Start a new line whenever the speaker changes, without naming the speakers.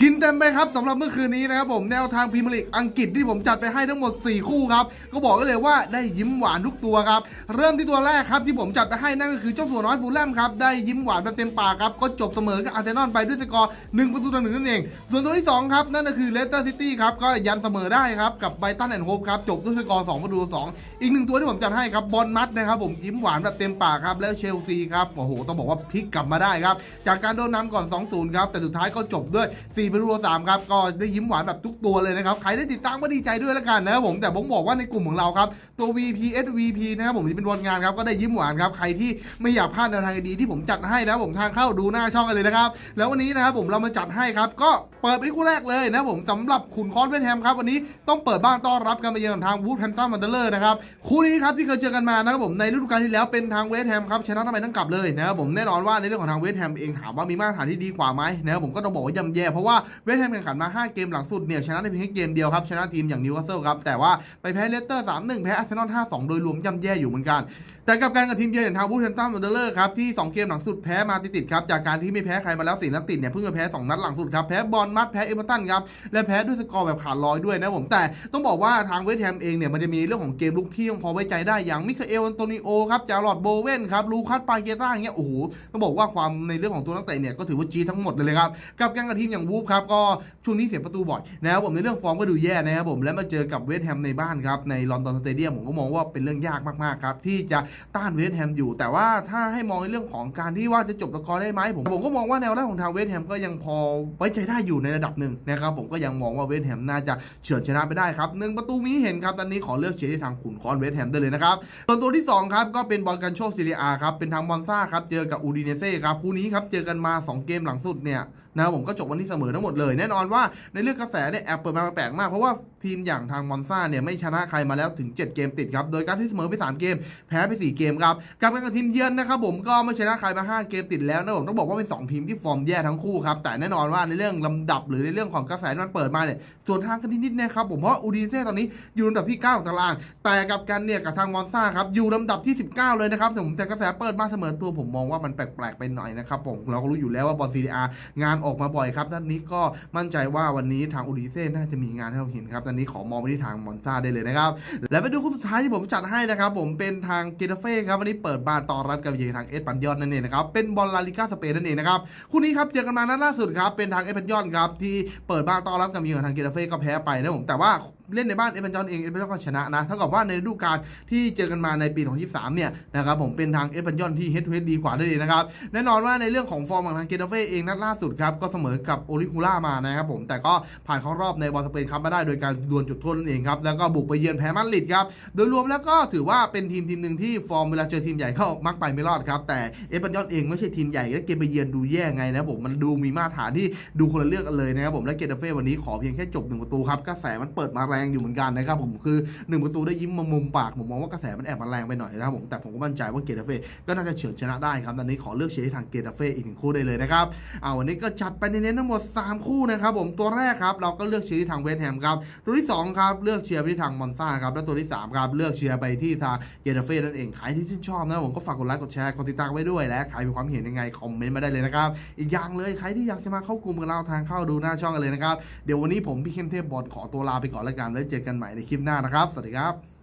กินเต็มไปครับสำหรับเมื่อคืนนี้นะครับผมแนวทางพรีเมียร์ลีกอังกฤษที่ผมจัดไปให้ทั้งหมด 4 คู่ครับก็บอกกันเลยว่าได้ยิ้มหวานทุกตัวครับเริ่มที่ตัวแรกครับที่ผมจัดไปให้นั่นก็คือเจ้าสัวน้อยฟูลแลมครับได้ยิ้มหวานแบบเต็มปากครับก็จบเสมอกับอาร์เซนอลไปด้วยสกอร์1ประตูต่อหนึ่งนั่นเอง ส่วนตัวที่2ครับนั่นก็คือเลสเตอร์ซิตี้ครับก็ยันเสมอได้ครับกับไบรตันแอนด์โฮปครับจบด้วยสกอร์2ประตูต่อสองอีกหนึ่งตัวที่ผมจัดให้ครับบอลมัดนะครับผมยิ้มหวานแบบเต็มปากครับแล้วเชลซีครับโอ้โหต้องบอกว่าพลิกกลับมาได้ครับจากการโดนนำก่อน 2-0 ครับแต่สุดท้ายก็จบด้วย4ประตูต่อสามครับก็ได้ยิ้มหวานแบบทุกตัวเลยนะครับใครได้ติดตามก็ดีใจด้วยแล้วกันนะครับผมแต่ผมบอกว่าในกลุ่มของเราครับตัว VP SVP นะครับผมที่เป็นวันงานครับก็ได้ยิ้มหวานครับใครที่ไม่อยากพลาดแนวทางดีที่ผมจัดให้นะผมทางเข้าดูหน้าช่องกันเลยนะครับแล้ววันนี้นะครับผมเรามาจัดให้ครับก็เปิดไปที่คู่แรกเลยนะผมสำหรับขุนคอนเวนแฮมครับวันนี้ต้องเปิดบ้านต้อนรับกันมาเยือนทางวูดแฮมตันมันเดอร์นะครับคู่นี้ครับที่เคยเจอกันมานะครับผมในฤดูกาลที่แล้วเป็นทางเวสต์แฮมครับชนะทำไมต้องกลับเลยนะครับผมแน่นอนว่าในเรื่องของทางเวสต์แฮมเองถามว่ามีมาตรฐานที่ดีกว่าไหมนะครับผมก็ต้องบอกว่าย่ำแย่เพราะว่าเวสต์แฮมแข่งขันมา 5 เกมหลังสุดเนี่ยชนะได้เพียงแค่เกมเดียวครับชนะทีมอย่างนิวคาสเซิลครับแต่ว่าไปแพ้เลสเตอร์ 3-1 แพ้อาร์เซนอล 5-2 โดยรวมย่ำแย่อยู่เหมือนกัน แต่กับการกับทีมเยือนอย่างทางบูธแฮมตันวันเดอร์ครับที่ 2 เกมหลังสุดแพ้มาติดๆครับจากการที่ไม่แพ้ใครมาแล้วสี่นัดติดเนี่ยเพิ่งจะแพ้ 2 นัดหลังสุดครับแพ้บอลมัดแพ้เอเวอร์ตันครับและแพ้ด้วยสกอร์แบบขาดลอยด้วยนะผมแต่ต้องบอกว่าทางเวสต์แฮมเองเนี่ยมันจะมีเรื่องของเกมลุกที่ยังพอไว้ใจได้อย่างมิคาเอลอันโตนิโอครับจารอดโบเวนครับลูคัสปาเกต้าอย่างเงี้ยโอ้โหต้องบอกว่าความในเรื่องของตัวนักเตะเนี่ยก็ถือว่าจีทั้งหมดเลยครับกับการกับทีมอย่างวูฟครับก็ช่วงนี้เสียประตูบ่อยนะครับผมในเรื่องฟอร์มก็ดูแย่นะครับผมและมาเจอกับเวสต์แฮมในบ้านครับในลอนดอนสเตเดียมผมก็มองว่าเป็นเรื่องยากมากๆครับที่จะต้านเวสต์แฮมอยู่ แต่ว่าถ้าให้มองในเรื่องของการที่ว่าจะจบสกอร์ได้ไหมผมผมก็มองว่าแนวรับของทางเวสต์แฮมก็ยังพอไว้ใจได้อยู่ในระดับหนึ่งนะครับผมก็ยังมองว่าเวสต์แฮมน่าจะเฉือนชนะไปได้ครับหนึ่งประตูมีเห็นครับตอนนี้ขอเลือกเชียร์ที่ทางขุนคอนเวสต์แฮมได้เลยนะครับส่วนตัวที่สองครับก็เป็นบอลกันโชคซิเลียครับเป็นทางบอลซ่าครับเจอกับอูดิเนเซ่ครับคู่นี้ครับเจอกันมาสองเกมหลังสุดเนี่ย นะครับผมก็จบวันที่เสมอทั้งหมดเลย แน่นอนว่าในเรื่องกระแสเนี่ยแอบเปิดมาแปลกมากเพราะว่าทีมอย่างทางมอนซ่าเนี่ยไม่ชนะใครมาแล้วถึง 7 เกมติดครับ โดยการที่เสมอไป 3 เกม แพ้ไป 4 เกมครับกับการกับทีมเยือนนะครับผมก็ไม่ชนะใครมา 5 เกมติดแล้วนะผมต้องบอกว่าเป็น 2 ทีมที่ฟอร์มแย่ทั้งคู่ครับแต่แน่นอนว่าในเรื่องลำดับหรือในเรื่องของกระแสมันเปิดมาเนี่ยส่วนทางกันนิดๆนะครับผมเพราะอูดินเซ่ตอนนี้อยู่ลำดับที่ 9 ของตาราง แต่กับกันเนี่ยกับทางมอนซ่าครับอยู่ลำดับที่ 19 เลยนะครับแต่ผมแต่กระแสเปิดมาเสมอตัวผมมองว่ามันแปลกๆไปหน่อยนะครับผมเราก็รู้อยู่แล้วว่าบอลซีดีอาร์งานออกมาบ่อยครับด้านนี้ก็มั่นใจว่าวันนี้ทางอูดิเซ่น่าจะมีงานให้เราเห็นครับด้านนี้ขอมองไปที่ทางมอนซาได้เลยนะครับ และไปดูคู่สุดท้ายที่ผมจัดให้นะครับ ผมเป็นทางเกตาเฟ่ครับวันนี้เปิดบ้านต่อรับกับเยือนทางเอสปันยอนนั่นเองนะครับเป็นบอลลาลิก้าสเปนนั่นเองนะครับคู่นี้ครับเจอกันมานัดล่าสุดครับเป็นทางเอสปันยอนครับที่เปิดบ้านต่อรับกับเยือนทางเกตาเฟ่ก็แพ้ไปนะผมแต่ว่า เล่นในบ้านเอสปันยอนเองเอสปันยอนก็ชนะนะเท่ากับว่าในฤดูกาลที่เจอกันมาในปี 2023 เนี่ยนะครับผมเป็นทางเอสปันยอนที่เฮดทูเฮดดีกว่านั่นเองนะครับแน่นอนว่าในเรื่องของฟอร์มของทางเกตาเฟ่เองนัดล่าสุดครับก็เสมอกับโอริคูล่ามานะครับผมแต่ก็ผ่านเข้ารอบในบอลสเปนครับมาได้โดยการดวลจุดโทษนั่นเองครับแล้วก็บุกไปเยือนแพ้มาดริดครับโดยรวมแล้วก็ถือว่าเป็นทีมทีมหนึ่งที่ฟอร์มเวลาเจอทีมใหญ่เข้ามักไปไม่รอดครับแต่เอสปันยอนเองไม่ใช่ทีมใหญ่และเกมไปเยือนดูแย่ไงนะผมมันดูมีมาตรฐานที่ดูคนละเรื่องกันเลยนะครับผมและเกตาเฟ่วันนี้ขอเพียงแค่จบหนึ่งประตูครับกระแสมันเปิดมาแรงอยู่เหมือนกันนะครับผมคือหนึ่งประตูได้ยิ้มมามุมปากผมมองว่ากระแสมันแอบมาแรงไปหน่อยนะครับผมแต่ผมก็มั่นใจว่าเกตาเฟ่ก็น่าจะเฉือนชนะได้ครับตอนนี้ขอเลือกเชียร์ทางเกตาเฟ่อีกหนึ่งคู่ได้เลยนะครับเอาวันนี้ก็จัดไปเน้นๆทั้งหมดสามคู่นะครับผมตัวแรกครับเราก็เลือกเชียร์ที่ทางเวสต์แฮมครับตัวที่สองครับเลือกเชียร์ไปที่ทางมอนซ่าครับและตัวที่สามครับเลือกเชียร์ไปที่ทางเกตาเฟ่นั่นเองใครที่ชื่นชอบนะผมก็ฝากกดไลค์กดแชร์กดติดตามไว้ด้วยและใครมีความเห็นยังไงคอมเมนต์มาได้เลยนะครับอีกอย่างเลยใครที่อยากจะมาเข้ากลุ่มกับเราทางเข้าดูหน้าช่องกันเลยนะครับเดี๋ยววันนี้ผมพี่เข้มเทพบอลขอตัวลาไปก่อนแล้วกันแล้วเจอกันใหม่ในคลิปหน้านะครับ สวัสดีครับ